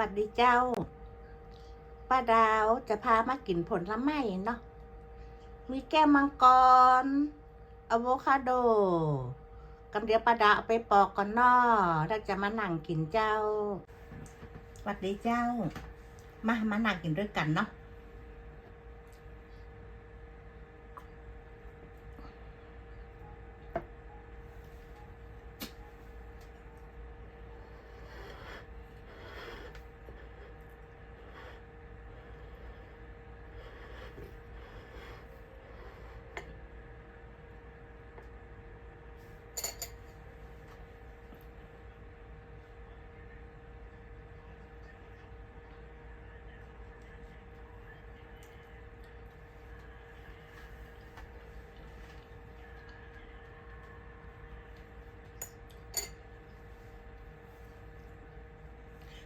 วัสดีเจ้า ป้าดาวจะพามากินผลไม้เนาะ มีแก้วมังกร อะโวคาโดกันเดียวป้าดาวไปปอกก่อนนาะแล้วจะมานั่งกินเจ้า สวัสดีเจ้า มา มานั่งกินด้วยกันเนาะ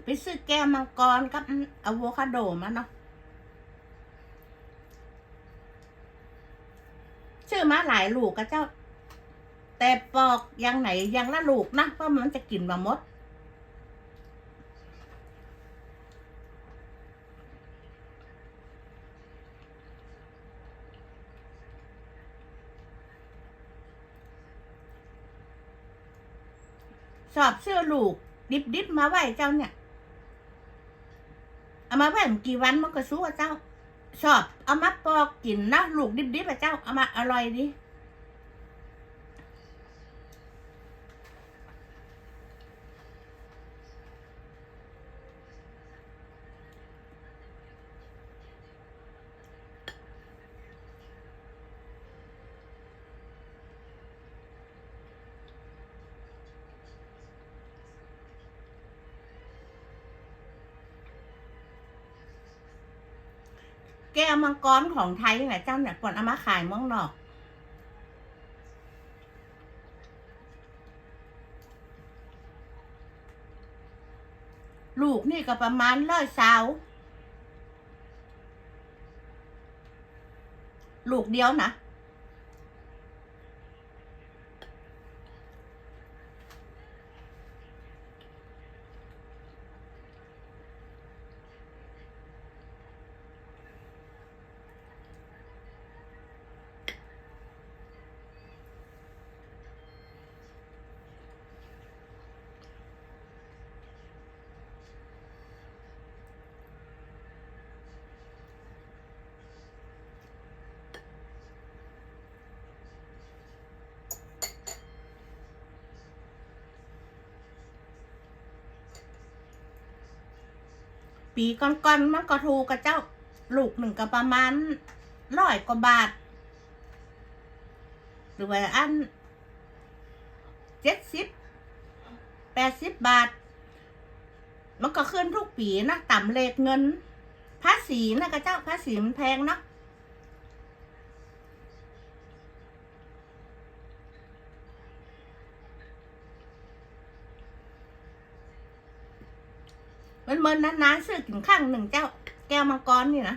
ไปซื้อแก้วมังกรกับอะโวคาโดมาเนาะชื่อมาหลายลูกกับเจ้า แต่ปอกอยังไหนอยังละลูกนะเพราะมันจะกินมาหมดสอบเสื้อลูก ดิบดิบๆมาไหวเจ้าเนี่ย เอามาไหวมันกี่วันมันก็สู้อะเจ้า ชอบ เอามาปอกกินนะลูกดิบๆอะเจ้า เอามาอร่อยดี แก้วมังกรของไทยเนี่ยเจ้าเนี่ยก่อนเอามาขายมั่งนอก ลูกนี่ก็ประมาณร้อยสาวลูกเดียวนะ ปีก่อนๆมันก็ถูกกับเจ้า ลูกหนึ่งก็ประมาณร้อยกว่าบาท หรือว่าอันเจ็ดสิบแปดสิบบาท มันก็ขึ้นทุกปีนะต่ำเลทเงิน ภาษีนะกระเจ้าภาษีมันแพงเนาะ มันเมินนานๆซื้อกินข้างหนึ่งเจ้าแก้วมังกรนี่นะ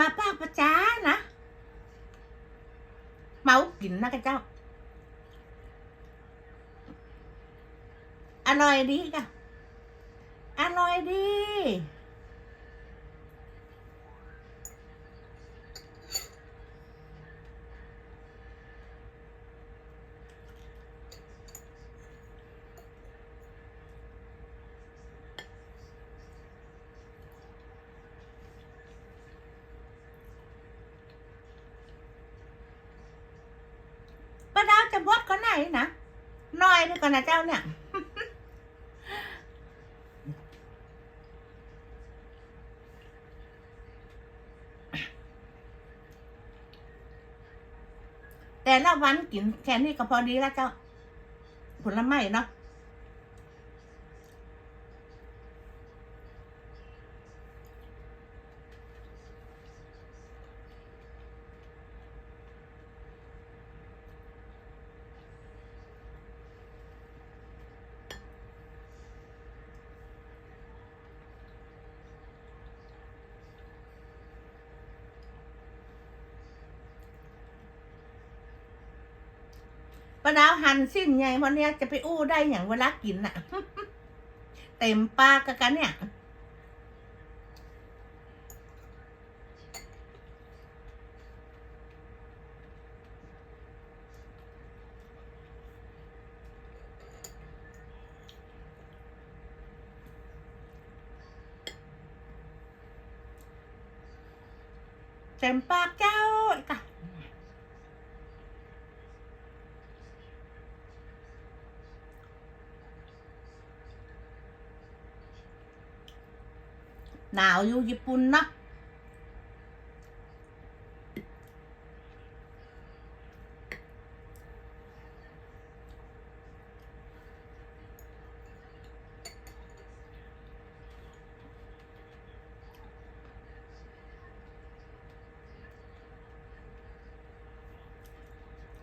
มาปากประจานะเมากินนะกระเจ้า อร่อยดีกะอร่อยดี ดาจะบดก็ไหนนะน้อยนี่ก่อนนะเจ้าเนี่ยแต่ละวันกินแค่นี้ก็พอดีแล้วเจ้า ผลไม้เนาะ ปลาดาวหั่นสิ้นไงวันเนี้ยจะไปอู้ได้อย่างเวลากินน่ะ เต็มปากกะกันเนี่ย เต็มปากเจ้าอีกอะ หนาวอยู่ญี่ปุ่นเนาะ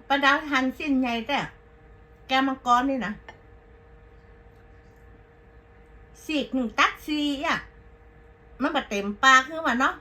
ประดาวหันสิ้นไงแต่แกวมังกรนี่นะสีกหนึ่งตักซีอะ มันแบบเต็มปากขึ้นมาเนาะ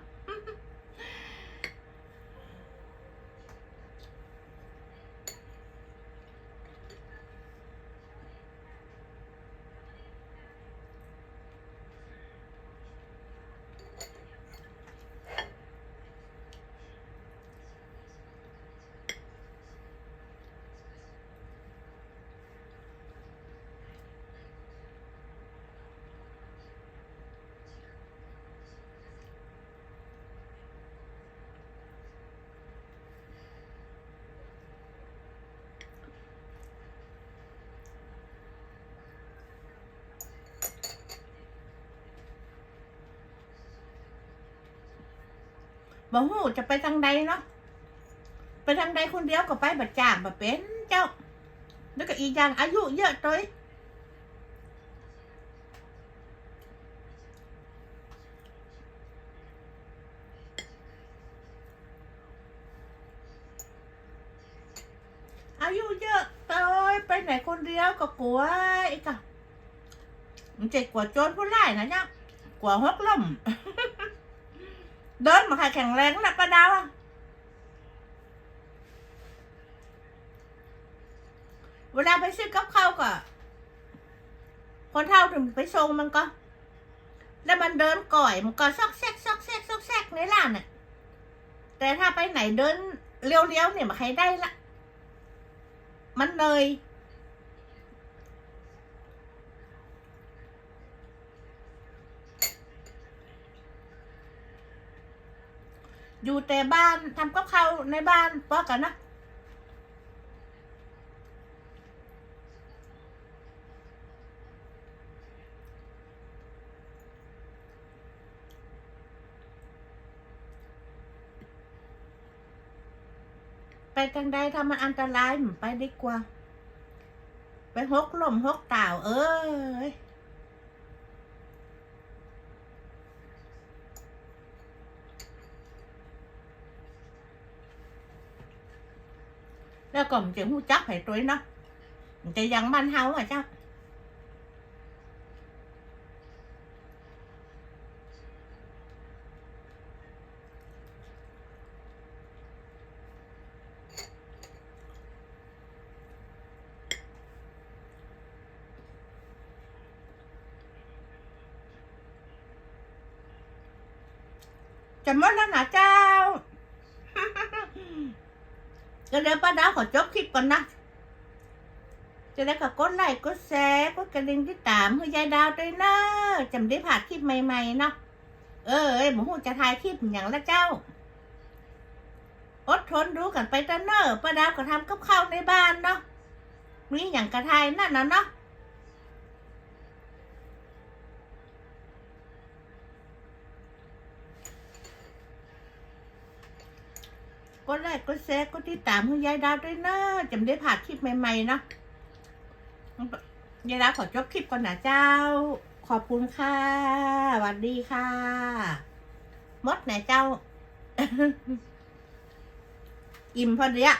บ่ฮู้จะไปทางใดเนาะไปทางใดคนเดียวก็ไปบัดจ้างบ่เป็นเจ้า แล้วก็อีกอย่างอายุเยอะตัวอายุเยอะตัวไปไหนคนเดียวก็กลัวอีกอะมันจะกลัวโจรผู้ร้ายนะเนี่ยกลัวฮกล่ม เดินมาค่ะแข็งแรงนะป้าดาวเวลาไปซื้อกับข้าวก็คนเท่าถึงไปส่งมันก็ แล้วมันเดินก่อยมันก็ซอกแซกซอกแซกซอกแซกในร้านน่ะ แต่ถ้าไปไหนเดินเลี้ยวๆเนี่ยมาใครได้ละ มันเลย อยู่แต่บ้านทำกับข้าวในบ้านพอกันนะไปทางใดถ้ามันอันตรายไปดีกว่า ไปหกลมหกเต่าเอ้ย แล้ว ก็มันจะหูจักให้ตัวเนาะมันจะยังมันเฮาอะเจ้าจะหมดแล้วนะเจ้า ก็เดี๋ยวป้าดาวขอจบคลิปก่อนนะ จะได้ก็กดไลค์กดแชร์กดกระดิ่งที่ตามให้ยายดาวด้วยนะจำได้ผ่านคลิปใหม่ๆเนาะเออเอ้หมูหูจะถ่ายคลิปอย่างละเจ้า อดทนดูกันไปเตอเนอป้าดาวก็ทำกับข้าวในบ้านเนาะมีอย่างกระทายนั่นนะเนาะ ดไลค์กดแชร์กดติดตามคุณยายดาวด้วยนะจำได้ผ่านคลิปใหม่ๆเนาะยายดาวขอจบคลิปก่อนนะเจ้า ขอบคุณค่ะสวัสดีค่ะมดไหนเจ้า อิ่มพอดีอะ